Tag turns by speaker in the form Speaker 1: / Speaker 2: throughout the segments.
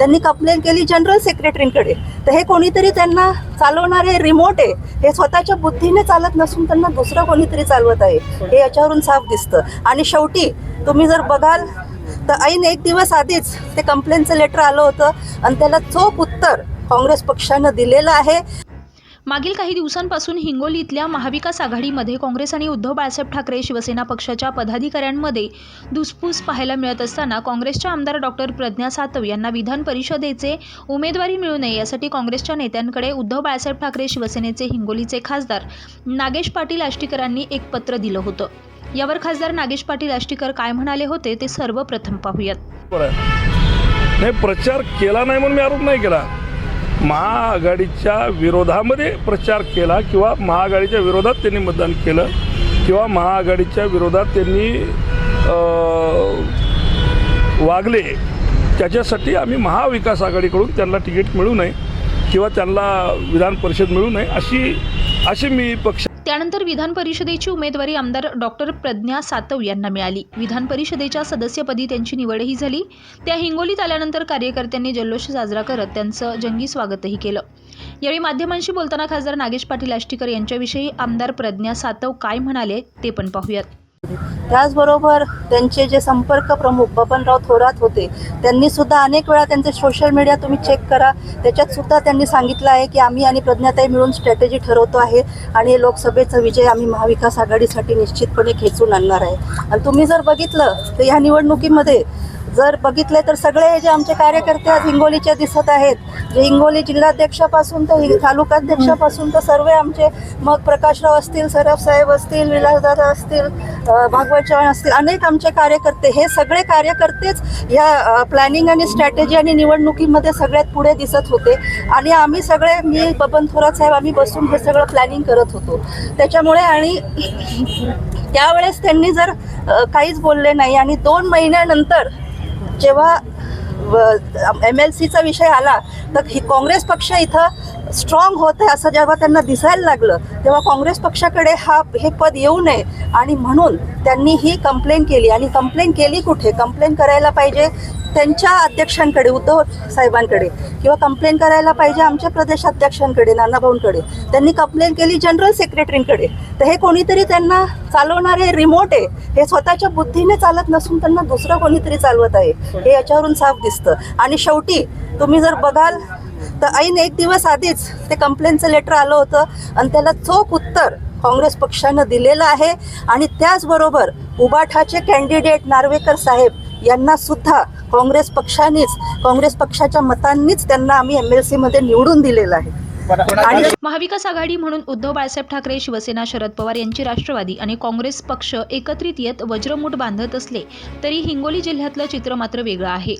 Speaker 1: त्यांनी कंप्लेंट केली जनरल सेक्रेटरींकडे तर हे कोणीतरी त्यांना चालवणारे रिमोट आहे. हे स्वतःच्या बुद्धीने चालत नसून त्यांना दुसरं कोणीतरी चालवत आहे. हे याच्यावरून साफ दिसतं. आणि शेवटी तुम्ही जर बघाल तर ऐन एक दिवस आधीच ते कंप्लेंटचं लेटर आलं होतं. आणि त्याला चोख उत्तर काँग्रेस पक्षानं दिलेलं आहे.
Speaker 2: मागील काही दिवसांपासून हिंगोलीतल्या महाविकास आघाडीमध्ये काँग्रेस आणि उद्धव बाळासाहेब ठाकरे शिवसेना पक्षाच्या पदाधिकाऱ्यांमध्ये धुसफूस पाहायला मिळत असताना काँग्रेसच्या आमदार डॉक्टर प्रज्ञा सातव यांना विधान परिषदेचे उमेदवारी मिळू नये यासाठी काँग्रेसच्या नेत्यांकडे उद्धव बाळासाहेब ठाकरे शिवसेनेचे हिंगोलीचे खासदार नागेश पाटील आष्टीकरांनी एक पत्र दिलं होतं. यावर खासदार नागेश पाटील आष्टीकर काय म्हणाले होते ते सर्वप्रथम पाहूयात.
Speaker 3: बरं. नाही प्रचार केला नाही म्हणून मी आरोप नाही केला. महाआघाडीच्या विरोधामध्ये प्रचार केला किंवा महाआघाडीच्या विरोधात त्यांनी मतदान केलं किंवा महाआघाडीच्या विरोधात त्यांनी वागले त्याच्यासाठी आम्ही महाविकास आघाडीकडून त्यांना तिकीट मिळू नये किंवा त्यांना विधान परिषद मिळू नये अशी अशी मी पक्ष
Speaker 2: त्यानंतर विधान परिषदेची उमेदवारी आमदार डॉक्टर प्रज्ञा सातव यांना मिळाली. विधान परिषदेच्या सदस्यपदी त्यांची निवडही झाली. त्या हिंगोलीत आल्यानंतर कार्यकर्त्यांनी जल्लोष साजरा करत त्यांचं जंगी स्वागतही केलं. यावेळी माध्यमांशी बोलताना खासदार नागेश पाटील आष्टीकर यांच्याविषयी आमदार प्रज्ञा सातव काय म्हणाले ते पण पाहूयात.
Speaker 1: त्याचबरोबर त्यांचे जे संपर्क प्रमुख बबनराव थोरात होते त्यांनी सुद्धा अनेक वेळा त्यांचे सोशल मीडिया तुम्ही चेक करा. त्याच्यात सुद्धा त्यांनी सांगितलं आहे की आम्ही आणि प्रज्ञाताई मिळून स्ट्रॅटेजी ठरवतो आहे आणि लोकसभेचा विजय आम्ही महाविकास आघाडीसाठी निश्चितपणे खेचून आणणार आहे. आणि तुम्ही जर बघितलं तर ह्या निवडणुकीमध्ये जर बघितले तर सगळे हे जे आमचे कार्यकर्ते आज हिंगोलीचे दिसत आहेत जे हिंगोली जिल्हाध्यक्षापासून तर तालुकाध्यक्षापासून तर सर्व आमचे मग प्रकाशराव असतील सरफ साहेब असतील विलासदादा असतील भागवत चव्हाण असतील अनेक आमचे कार्यकर्ते हे सगळे कार्यकर्तेच या प्लॅनिंग आणि स्ट्रॅटेजी आणि निवडणुकीमध्ये सगळ्यात पुढे दिसत होते. आणि आम्ही सगळे मी बबन थोरात साहेब आम्ही बसून हे सगळं प्लॅनिंग करत होतो. त्याच्यामुळे आणि त्यावेळेस त्यांनी जर काहीच बोलले नाही आणि दोन महिन्यानंतर जेव्हा एम एल सीचा विषय आला तर ही काँग्रेस पक्ष इथं स्ट्रॉंग होत आहे असं जेव्हा त्यांना दिसायला लागलं तेव्हा काँग्रेस पक्षाकडे हा हे पद येऊ नये. आणि म्हणून त्यांनी ही कंप्लेंट केली. आणि कंप्लेंट केली कुठे? कंप्लेंट करायला पाहिजे त्यांच्या अध्यक्षांकडे उद्धव साहेबांकडे. किंवा कंप्लेंट करायला पाहिजे आमच्या प्रदेशाध्यक्षांकडे नानाभाऊंकडे. त्यांनी कंप्लेंट केली जनरल सेक्रेटरींकडे तर हे कोणीतरी त्यांना चालवणारे रिमोट आहे. हे स्वतःच्या बुद्धीने चालत नसून त्यांना दुसरं कोणीतरी चालवत आहे. हे याच्यावरून साफ दिसतं. आणि शेवटी तुम्ही जर बघाल तर ऐन एक दिवस आधीच ते कंप्लेंटचं लेटर आलं होतं आणि त्याला चोख उत्तर काँग्रेस पक्षानं दिलेलं आहे. आणि त्याचबरोबर उबाठाचे कॅन्डिडेट नार्वेकर साहेब यांना सुद्धा काँग्रेस पक्षानेच काँग्रेस पक्षाच्या मतांनीच त्यांना आम्ही एम एल सीमध्ये निवडून दिलेलं आहे. आणि
Speaker 2: महाविकास आघाडी म्हणून उद्धव बाळासाहेब ठाकरे शिवसेना शरद पवार यांची राष्ट्रवादी आणि काँग्रेस पक्ष एकत्रित येत वज्रमूठ बांधत असले तरी हिंगोली जिल्ह्यातलं चित्र मात्र वेगळं आहे.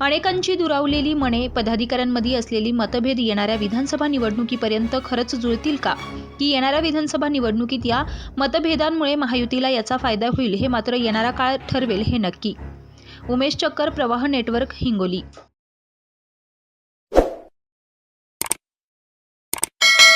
Speaker 2: अनेकांची दुरावलेली मने पदाधिकाऱ्यांमध्ये असलेली मतभेद येणाऱ्या विधानसभा निवडणुकीपर्यंत खरंच जुळतील का? की येणाऱ्या विधानसभा निवडणुकीत या मतभेदांमुळे महायुतीला याचा फायदा होईल हे मात्र येणारा काळ ठरवेल हे नक्की. उमेश चक्कर प्रवाह नेटवर्क हिंगोली.